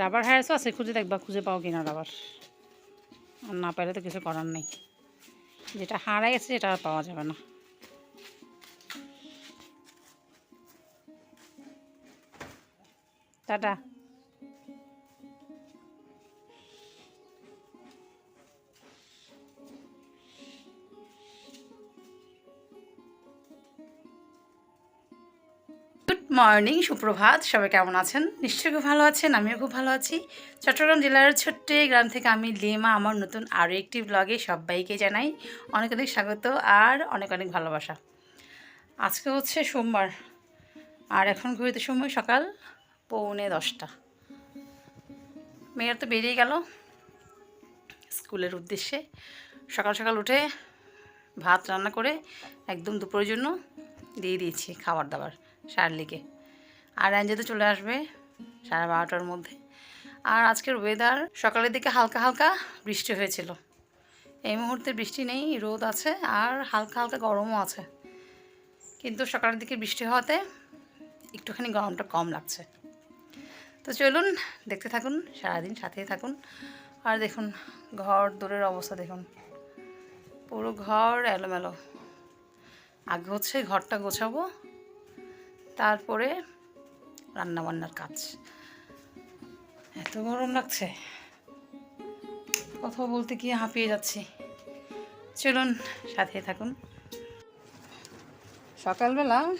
Rubber হায়ারসও আছে, খুঁজে দেখবা, খুঁজে পাও কিনা রাবার আর না পেলে তো কিছু করার নেই। যেটা হারাই গেছে সেটা আর পাওয়া যাবে না। টাটা। মর্নিং, সুপ্রভাত। সবাই কেমন আছেন? নিশ্চয়ই খুব ভালো আছেন, আমিও খুব ভালো আছি। চট্টগ্রাম জেলার ছোট্ট গ্রাম থেকে আমি লেমা, আমার নতুন আরও একটি ব্লগে সবাইকে জানাই অনেক অনেক স্বাগত আর অনেক অনেক ভালোবাসা। আজকে হচ্ছে সোমবার, আর এখন ঘুরিতে সময় সকাল পৌনে দশটা। মেয়ের তো বেরিয়ে গেল স্কুলের উদ্দেশ্যে। সকাল সকাল উঠে ভাত রান্না করে একদম দুপুরের জন্য দিয়ে দিয়েছি খাবার দাবার। শার্লিকে। আর রাঞ্জে তো চলে আসবে সাড়ে বারোটার মধ্যে। আর আজকের ওয়েদার সকালের দিকে হালকা হালকা বৃষ্টি হয়েছিল। এই মুহূর্তে বৃষ্টি নেই, রোদ আছে আর হালকা হালকা গরমও আছে। কিন্তু সকালের দিকে বৃষ্টি হওয়াতে একটুখানি গরমটা কম লাগছে। তো চলুন, দেখতে থাকুন, সারাদিন সাথেই থাকুন। আর দেখুন, ঘর দূরের অবস্থা দেখুন। পুরো ঘর এলোমেলো। আগে হচ্ছে ঘরটা গোছাবো তারপরে রান্নাবান্নার কাজ। এত গরম লাগছে। কথা বলতে গিয়ে হাঁপিয়ে যাচ্ছি। চলুন সাথে থাকুন। সকালবেলা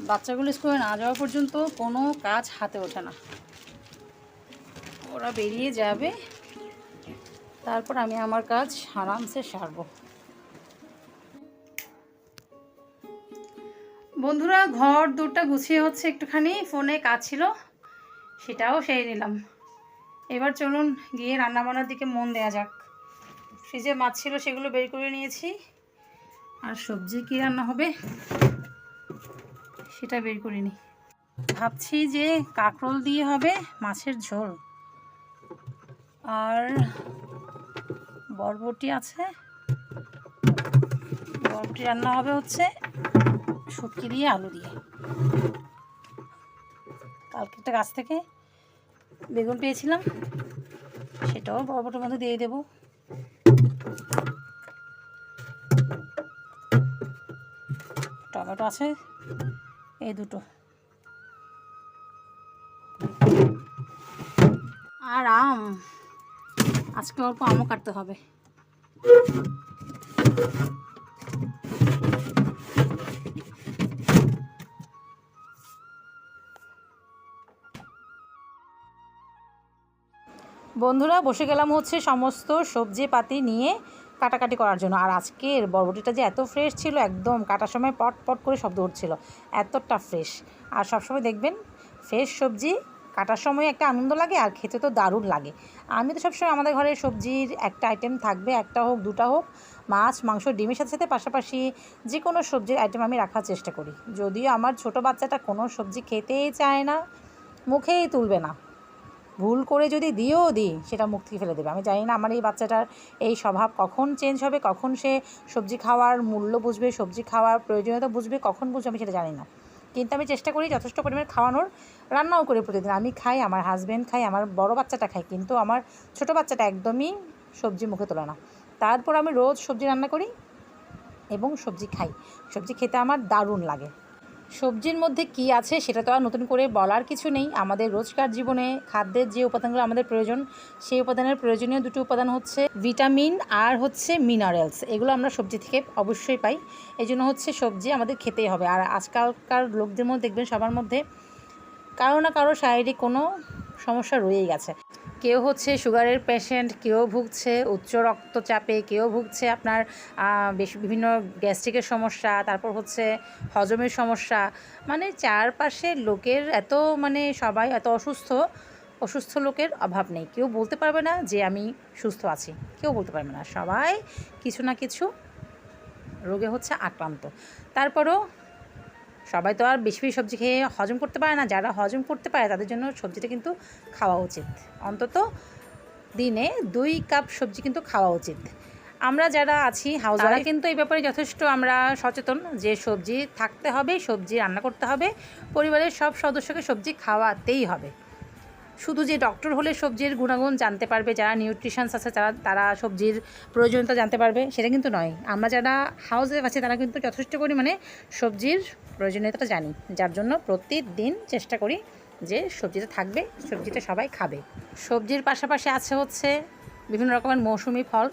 বাচ্চাগুলো স্কুলে না যাওয়া পর্যন্ত কোনো কাজ হাতে ওঠে না। ওরা বেরিয়ে যাবে। তারপর আমি আমার কাজ আরামসে সারবো। বন্ধুরা, ঘর দুটা গুছিয়ে হচ্ছে একটুখানি, ফোনে কাজ ছিল, সেটাও সেরে নিলাম। এবার চলুন গিয়ে রান্নাবান্নার দিকে মন দেওয়া যাক। ফ্রিজে মাছ ছিল, সেগুলো বের করে নিয়েছি। আর সবজি কী রান্না হবে, সেটা বের করে করিনি ভাবছি যে কাঁকরোল দিয়ে হবে মাছের ঝোল। আর বরবটি আছে। বরবটি রান্না হবে হচ্ছে শুটকি দিয়ে আলু দিয়ে। কালকে একটা গাছ থেকে বেগুন পেয়েছিলাম, সেটাও বরবটির মধ্যে দিয়ে দেবো। টমেটো আছে, এই দুটো। আর আম, আজকে অল্প আমও কাটতে হবে। বন্ধুরা, বসে গেলাম হচ্ছে সমস্ত সবজি পাতি নিয়ে কাটাকাটি করার জন্য। আর আজকের বরবটিটা যে এত ফ্রেশ ছিল, একদম কাটার সময় পট পট করে শব্দ উঠছিল। এতটা ফ্রেশ আর সবসময় দেখবেন ফ্রেশ সবজি কাটার সময় একটা আনন্দ লাগে আর খেতে তো দারুণ লাগে। আমি তো সবসময় আমাদের ঘরে সবজির একটা আইটেম থাকবে, একটা হোক, দুটা হোক, মাছ, মাংস, ডিমের সাথে সাথে পাশাপাশি যে কোনো সবজির আইটেম আমি রাখার চেষ্টা করি। যদিও আমার ছোট বাচ্চাটা কোনো সবজি খেতেই চায় না, মুখেই তুলবে না। ভুল করে যদি দিয়েও দিই, সেটা মুখ থেকে ফেলে দেবে। আমি জানি না আমার এই বাচ্চাটার এই স্বভাব কখন চেঞ্জ হবে, কখন সে সবজি খাওয়ার মূল্য বুঝবে, সবজি খাওয়ার প্রয়োজনীয়তা বুঝবে, কখন বুঝবে আমি সেটা জানি না। কিন্তু আমি চেষ্টা করি যথেষ্ট পরিমাণে খাওয়ানোর, রান্নাও করি প্রতিদিন। আমি খাই, আমার হাজব্যান্ড খাই আমার বড় বাচ্চাটা খাই কিন্তু আমার ছোট বাচ্চাটা একদমই সবজি মুখে তোলে না। তারপর আমি রোজ সবজি রান্না করি এবং সবজি খাই। সবজি খেতে আমার দারুণ লাগে। সবজির মধ্যে কি আছে সেটা তো আর নতুন করে বলার কিছু নেই। আমাদের রোজকার জীবনে খাদ্যের যে উপাদানগুলো আমাদের প্রয়োজন, সেই উপাদানের প্রয়োজনীয় দুটো উপাদান হচ্ছে ভিটামিন আর হচ্ছে মিনারেলস। এগুলো আমরা সবজি থেকে অবশ্যই পাই। এই জন্য হচ্ছে সবজি আমাদের খেতেই হবে। আর আজকালকার লোকদের মধ্যে দেখবেন সবার মধ্যে কারও না কারও শারীরিক কোনো সমস্যা রয়েই গেছে। কেউ হচ্ছে সুগারের পেশেন্ট কেউ ভুগছে উচ্চ রক্তচাপে, কেউ ভুগছে আপনার বেশ বিভিন্ন গ্যাস্ট্রিকের সমস্যা, তারপর হচ্ছে হজমের সমস্যা। মানে চারপাশের লোকের এত মানে সবাই এত অসুস্থ অসুস্থ লোকের অভাব নেই। কেউ বলতে পারবে না যে আমি সুস্থ আছি। কেউ বলতে পারবে না। সবাই কিছু না কিছু রোগে হচ্ছে আক্রান্ত। তারপরও সবাই তো আর বেশি বেশি সবজি খেয়ে হজম করতে পারে না। যারা হজম করতে পারে তাদের জন্য সবজিটা কিন্তু খাওয়া উচিত। অন্তত দিনে দুই কাপ সবজি কিন্তু খাওয়া উচিত। আমরা যারা আছি হাউস তারা কিন্তু এই ব্যাপারে যথেষ্ট আমরা সচেতন যে সবজি থাকতে হবে সবজি রান্না করতে হবে। পরিবারের সব সদস্যকে সবজি খাওয়াতেই হবে। শুধু যে ডক্টর হলে সবজির গুণাগুণ জানতে পারবে, যারা নিউট্রিশনস আছে তারা তারা সবজির প্রয়োজনীয়তা জানতে পারবে, সেটা কিন্তু নয়। আমরা যারা হাউস আছে তারা কিন্তু যথেষ্ট পরিমাণে সবজির প্রয়োজনীয়তাটা জানি। যার জন্য প্রতিদিন চেষ্টা করি যে সবজিটা থাকবে, সবজিটা সবাই খাবে। সবজির পাশাপাশি আছে হচ্ছে বিভিন্ন রকমের মৌসুমি ফল।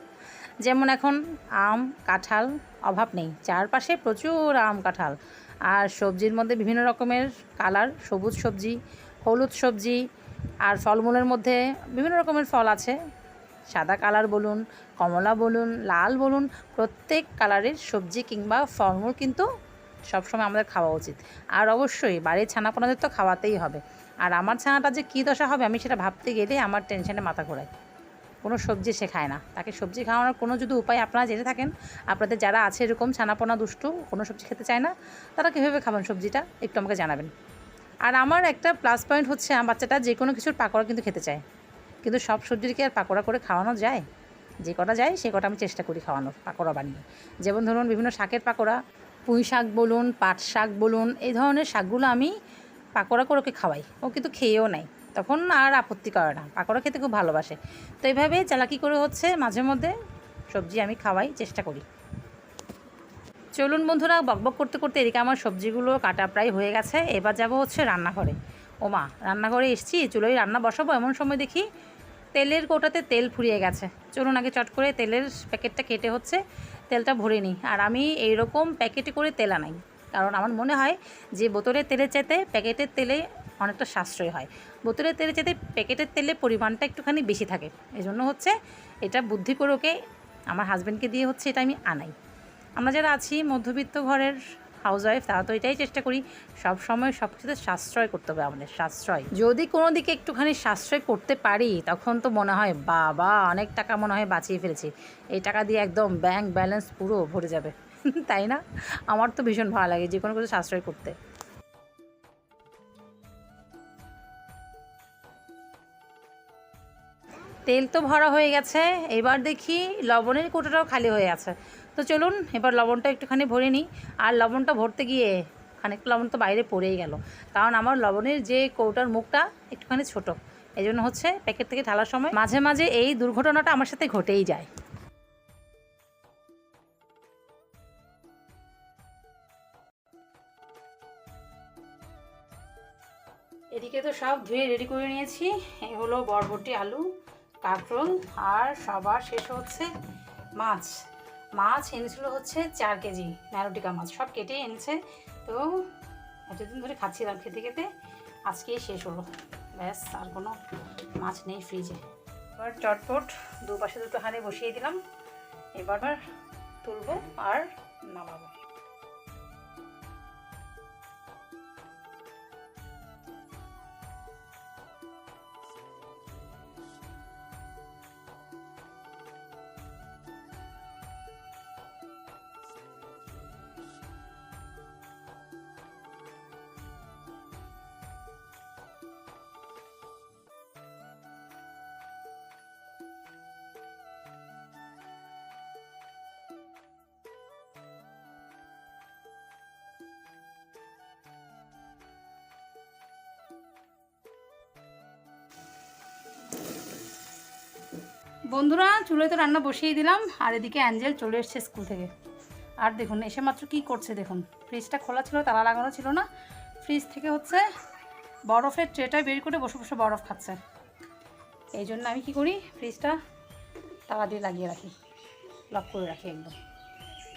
যেমন এখন আম, কাঁঠাল, অভাব নেই। চারপাশে প্রচুর আম, কাঁঠাল। আর সবজির মধ্যে বিভিন্ন রকমের কালার সবুজ সবজি, হলুদ সবজি আর ফলমূলের মধ্যে বিভিন্ন রকমের ফল আছে। সাদা কালার বলুন, কমলা বলুন, লাল বলুন, প্রত্যেক কালারের সবজি কিংবা ফলমূল কিন্তু সবসময় আমাদের খাওয়া উচিত। আর অবশ্যই বাড়ির ছানাপোনাদের তো খাওয়াতেই হবে। আর আমার ছানাটা যে কী দশা হবে আমি সেটা ভাবতে গেলে আমার টেনশনে মাথা ঘোরায়। কোনো সবজি সে খায় না। তাকে সবজি খাওয়ানোর কোনো যদি উপায় আপনারা জেনে থাকেন, আপনাদের যারা আছে এরকম ছানাপোনা দুষ্টু, কোনো সবজি খেতে চায় না, তারা কীভাবে খাবেন সবজিটা, একটু আমাকে জানাবেন। আর আমার একটা প্লাস পয়েন্ট হচ্ছে আমার বাচ্চাটা যে কোনো কিছুর পাকোড়া কিন্তু খেতে চায়। কিন্তু সব সবজির কি আর পাকোড়া করে খাওয়ানো যায়? যে কটা যায়, সে কটা আমি চেষ্টা করি খাওয়ানোর, পাকোড়া বানিয়ে। যেমন ধরুন বিভিন্ন শাকের পাকোড়া, পুঁই শাক বলুন, পাট শাক বলুন, এই ধরনের শাকগুলো আমি পাকোড়া করে ওকে খাওয়াই। ও কিন্তু খেয়েও নেয় তখন আর আপত্তি করে না। পাকোড়া খেতে খুব ভালোবাসে। তো এইভাবে চালাকি করে হচ্ছে মাঝে মধ্যে সবজি আমি খাওয়াই, চেষ্টা করি। চলুন বন্ধুরা, বকবক করতে করতে এদিকে আমার সবজিগুলো কাটা প্রায় হয়ে গেছে। এবার যাব হচ্ছে রান্নাঘরে। ওমা, রান্নাঘরে এসছি, চুলোয় রান্না বসাবো, এমন সময় দেখি তেলের কোটাতে তেল ফুরিয়ে গেছে। চলুন আগে চট করে তেলের প্যাকেটটা কেটে হচ্ছে তেলটা ভরে নিই। আর আমি এই রকম প্যাকেটে করে তেল আনাই, কারণ আমার মনে হয় যে বোতলের তেলের চাইতে প্যাকেটের তেলে অনেকটা সাশ্রয় হয়। বোতলের তেলের চাইতে প্যাকেটের তেলের পরিমাণটা একটুখানি বেশি থাকে। এই জন্য হচ্ছে এটা বুদ্ধি করে ওকে, আমার হাজব্যান্ডকে দিয়ে হচ্ছে এটা আমি আনাই। আমরা যারা আছি, মধ্যবিত্ত ঘরের হাউস ওয়াইফ তারা তো এটাই চেষ্টা করি, সব সময় সব কিছুতে সাশ্রয় করতে হবে আমাদের, সাশ্রয়। যদি কোনো দিকে একটুখানি সাশ্রয় করতে পারি, তখন তো মনে হয়, বাবা, অনেক টাকা মনে হয় বাঁচিয়ে ফেলেছি। এই টাকা দিয়ে একদম ব্যাংক ব্যালেন্স পুরো ভরে যাবে। তাই না? আমার তো ভীষণ ভালো লাগে যে কোনো কিছু সাশ্রয় করতে। তেল তো ভরা হয়ে গেছে, এবার দেখি লবণের কোটোটাও খালি হয়ে আছে। তো চলুন, এবার লবণটা একটুখানি ভরে নিই। আর লবণটা ভরতে গিয়ে খানিকটা লবণ তো বাইরে পড়েই গেল। কারণ আমার লবণের যে কৌটার মুখটা একটুখানি ছোট। এই জন্য হচ্ছে প্যাকেট থেকে ঢালার সময় মাঝে মাঝে এই দুর্ঘটনাটা আমার সাথে ঘটেই যায়। এদিকে তো সব ধুয়ে রেডি করে নিয়েছি। এই হলো বরবটি, আলু, কাঁকরোল, আর সবার শেষ হচ্ছে মাছ। মাছ এনেছিল হচ্ছে চার কেজি ন্যারোটিকা মাছ, সব কেটে এনেছে। তো এতদিন ধরে খাচ্ছিলাম খেতে খেতে আজকেই শেষ হলো। ব্যাস, আর কোনো মাছ নেই ফ্রিজে এবার চটপট দুপাশে দুটো হাঁড়ি বসিয়ে দিলাম। এবার তুলবো আর নামাবো। বন্ধুরা চুলোয় তো রান্না বসিয়ে দিলাম, আর এদিকে অ্যাঞ্জেল চলে এসছে স্কুল থেকে। আর দেখুন, এসে মাত্র কী করছে দেখুন। ফ্রিজটা খোলা ছিল, তালা লাগানো ছিল না। ফ্রিজ থেকে হচ্ছে বরফের ট্রেটা বের করে বসে বসে বরফ খাচ্ছে। এই জন্য আমি কি করি, ফ্রিজটা তালা দিয়ে লাগিয়ে রাখি। লক করে রাখি একদম।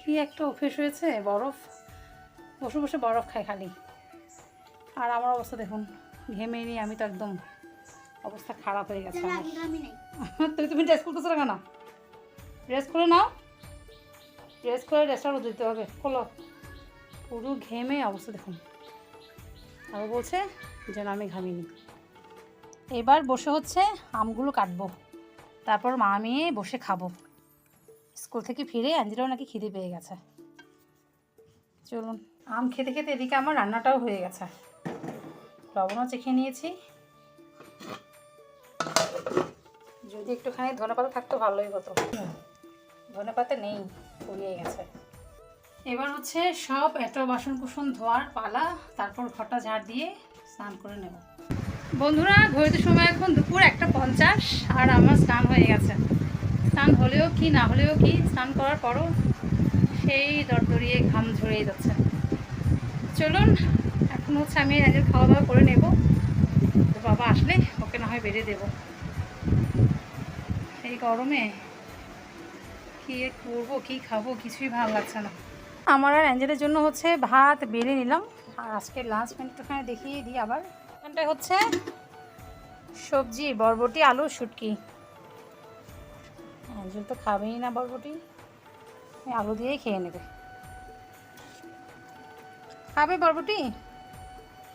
কী একটা অভ্যেস হয়েছে, বরফ, বসে বসে বরফ খায় খালি। আর আমার অবস্থা দেখুন, ঘেমে নিয়ে আমি তো একদম অবস্থা খারাপ হয়ে গেছে তুমি তুমি ড্রেস করতেছো না কেন ড্রেস করে নাও। ড্রেস করে ড্রেসটা রোদ দিতে হবে। খোলো। পুরো ঘেমে অবস্থা দেখুন। ও বলছে যেন আমি ঘামিনি। এবার বসে হচ্ছে আমগুলো কাটবো। তারপর মা মেয়ে বসে খাব। স্কুল থেকে ফিরে অ্যাঞ্জেলাও নাকি খিদে পেয়ে গেছে। চলুন, আম খেতে খেতে এদিকে আমার রান্নাটাও হয়ে গেছে। লবণও চেখে নিয়েছি। যদি একটুখানি ধনে পাতা থাকতো ভালোই হতো। ধনে পাতা নেই পুড়িয়ে গেছে। এবার হচ্ছে সব এত বাসন কুসন ধোয়ার পালা, তারপর ঘরটা ঝাড় দিয়ে স্নান করে নেব। বন্ধুরা, ঘড়িতে সময় এখন দুপুর একটা পঞ্চাশ, আর আমার স্নান হয়ে গেছে। স্নান হলেও কি, না হলেও কি, স্নান করার পরও সেই দরদরিয়ে ঘাম ঝরিয়ে যাচ্ছে। চলুন, এখন হচ্ছে আমি খাওয়া দাওয়া করে নেব। তো বাবা আসলে ওকে না হয় বেড়ে দেবো। এই গরমে? কি করব, কি খাব? কিছুই ভালো লাগছে না। আমার আর অ্যাঞ্জেলের জন্য হচ্ছে ভাত বেড়ে নিলাম। আর আজকে লাঞ্চ মেনুটাখানে দেখিয়ে দিই আবার। এখানটায় হচ্ছে সবজি, বরবটি, আলু, শুটকি। অ্যাঞ্জেল তো খাবেই না বরবটি। আলু দিয়েই খেয়ে নেবে। খাবে বরবটি?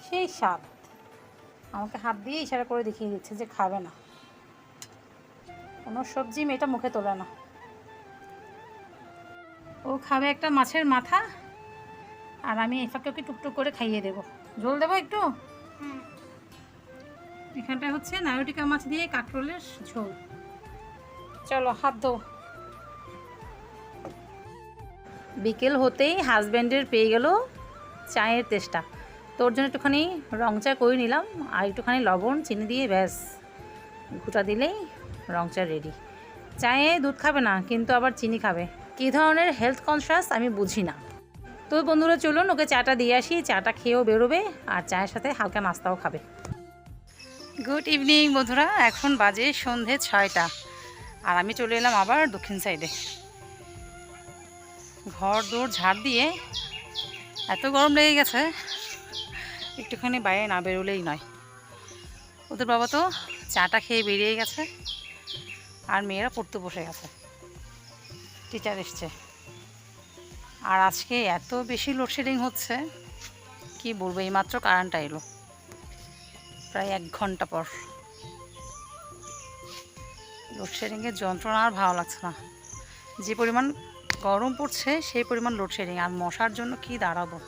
সেই স্বাদ। আমাকে হাত দিয়ে ইশারা করে দেখিয়ে দিচ্ছে যে খাবে না। কোনো সবজি মেয়েটা মুখে তোলে না। ও খাবে একটা মাছের মাথা আর আমি এফাকে ওকে টুকটুক করে খাইয়ে দেবো। ঝোল দেবো একটু? এখানটা হচ্ছে নায়োটিকা মাছ দিয়ে কাঁকরোলের ঝোল। চলো হাত ধো বিকেল হতেই হাজব্যান্ডের পেয়ে গেল চায়ের তেষ্টা। তোর জন্য একটুখানি রং চা করে নিলাম আর একটুখানি লবণ চিনি দিয়ে ব্যাস। ঘুটা দিলেই রং চা রেডি চায়ে দুধ খাবে না, কিন্তু আবার চিনি খাবে। কী ধরনের হেলথ কনসিয়াস আমি বুঝি না। তো বন্ধুরা, চলুন ওকে চাটা দিয়ে আসি। চাটা খেয়েও বেরোবে আর চায়ের সাথে হালকা নাস্তাও খাবে। গুড ইভিনিং বন্ধুরা, এখন বাজে সন্ধে ছয়টা। আর আমি চলে এলাম আবার দক্ষিণ সাইডে ঘর দৌড় ঝাড় দিয়ে এত গরম লেগে গেছে, একটুখানি বাইরে না বেরোলেই নয়। ওদের বাবা তো চাটা খেয়ে বেরিয়ে গেছে। আর মেয়েরা পড়তে বসে গেছে। টিচার এসছে। আর আজকে এত বেশি লোডশেডিং হচ্ছে, কি বলব, এইমাত্র কারেন্টটা এলো। প্রায় এক ঘণ্টা পর। লোডশেডিংয়ের যন্ত্রণা আর ভালো লাগছে না। যে পরিমাণ গরম পড়ছে, সেই পরিমাণ লোডশেডিং আর মশার জন্য কি দাঁড়াবো?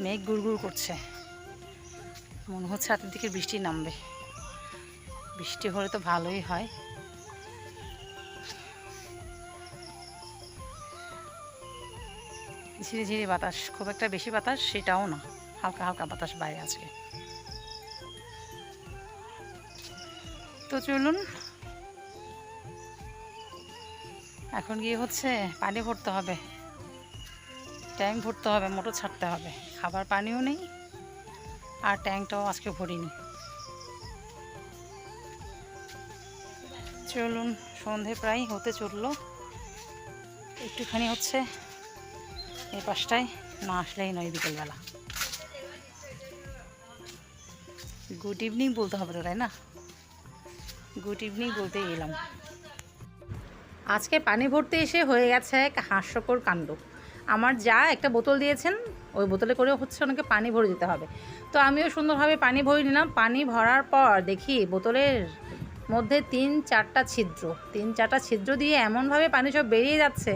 মেঘ গুড়গুড় করছে। মনে হচ্ছে রাতের দিকে বৃষ্টি নামবে। বৃষ্টি হলে তো ভালোই হয়। ঝিরি ঝিরি বাতাস, খুব একটা বেশি বাতাস সেটাও না। হালকা হালকা বাতাস বাইরে আজকে তো চলুন, এখন গিয়ে হচ্ছে পানি ভরতে হবে। ট্যাঙ্ক ভরতে হবে, মোটর ছাড়তে হবে। খাবার পানিও নেই, আর ট্যাঙ্কটাও আজকে ভরিনি। চলুন, সন্ধে প্রায় হতে চলল। একটুখানি হচ্ছে এই পাঁচটায় না আসলেই নয় বিকেলবেলা। গুড ইভিনিং বলতে হবে তো, তাই না? গুড ইভিনিং বলতে এলাম। আজকে পানি ভরতে এসে হয়ে গেছে এক হাস্যকর কাণ্ড। আমার যা একটা বোতল দিয়েছেন, ওই বোতলে করে হচ্ছে ওনাকে পানি ভরে দিতে হবে। তো আমিও সুন্দরভাবে পানি ভরে নিলাম। পানি ভরার পর দেখি বোতলের মধ্যে তিন চারটা ছিদ্র। তিন চারটা ছিদ্র দিয়ে এমনভাবে পানি সব বেরিয়ে যাচ্ছে,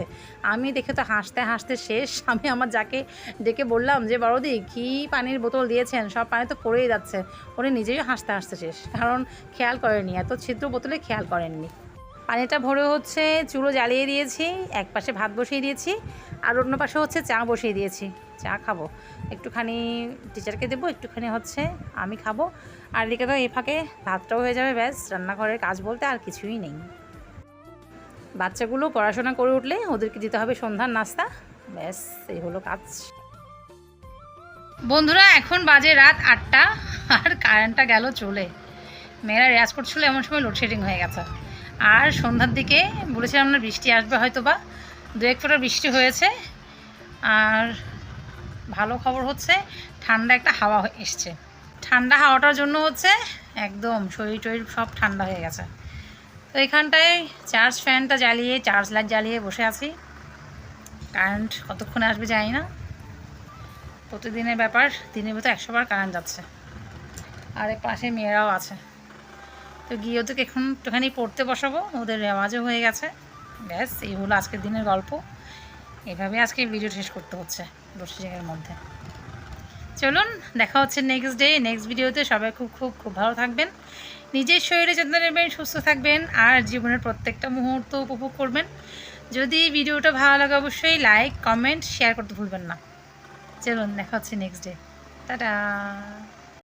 আমি দেখে তো হাসতে হাসতে শেষ। আমি আমার যাকে ডেকে বললাম যে, বড়দি, কী পানির বোতল দিয়েছেন? সব পানি তো পড়েই যাচ্ছে। উনি নিজেই হাসতে হাসতে শেষ, কারণ খেয়াল করেনি, এত ছিদ্র বোতলে খেয়াল করেননি। পানিটা ভরে হচ্ছে চুলো জ্বালিয়ে দিয়েছি, এক পাশে ভাত বসিয়ে দিয়েছি, আর অন্য পাশে হচ্ছে চা বসিয়ে দিয়েছি। চা খাব। একটুখানি টিচারকে দেবো, একটুখানি হচ্ছে আমি খাব। আর এদিকে তো এ ফাঁকে ভাতটাও হয়ে যাবে, ব্যাস, রান্নাঘরের কাজ বলতে আর কিছুই নেই। বাচ্চাগুলো পড়াশোনা করে উঠলে ওদেরকে দিতে হবে সন্ধ্যার নাস্তা। ব্যাস, এই হলো কাজ। বন্ধুরা, এখন বাজে রাত আটটা, আর কারেন্টটা গেল চলে। মেয়েরা রেয়াজ করছিল, এমন সময় লোডশেডিং হয়ে গেছে। আর সন্ধ্যার দিকে বলেছিলাম না, বৃষ্টি আসবে হয়তো বা দু এক ফোটা বৃষ্টি হয়েছে, আর ভালো খবর হচ্ছে, ঠান্ডা একটা হাওয়া এসছে। ঠান্ডা হাওয়াটার জন্য হচ্ছে একদম শরীর টরীর সব ঠান্ডা হয়ে গেছে। তো এখানটায় চার্জ ফ্যানটা জ্বালিয়ে, চার্জ লাইট জ্বালিয়ে বসে আছি। কারেন্ট কতক্ষণে আসবে জানি না। প্রতিদিনের ব্যাপার, দিনের ভিতরে একশো বার কারেন্ট যাচ্ছে। আর এর পাশে মেয়েরাও আছে। তো গিয়ে ওদেরকে এখন একটুখানি পড়তে বসাবো। ওদের রেওয়াজও হয়ে গেছে। ব্যাস, এই হলো আজকের দিনের গল্প। এভাবে আজকে ভিডিও শেষ করতে হচ্ছে দশ জায়গার মধ্যে। চলুন, দেখা হচ্ছে নেক্সট ডে নেক্সট ভিডিওতে সবাই খুব খুব খুব ভালো থাকবেন। নিজের শরীরে যত্ন নেবেন, সুস্থ থাকবেন, আর জীবনের প্রত্যেকটা মুহূর্ত উপভোগ করবেন। যদি ভিডিওটা ভালো লাগে, অবশ্যই লাইক কমেন্ট শেয়ার করতে ভুলবেন না। চলুন, দেখা হচ্ছে নেক্সট ডে টাটা!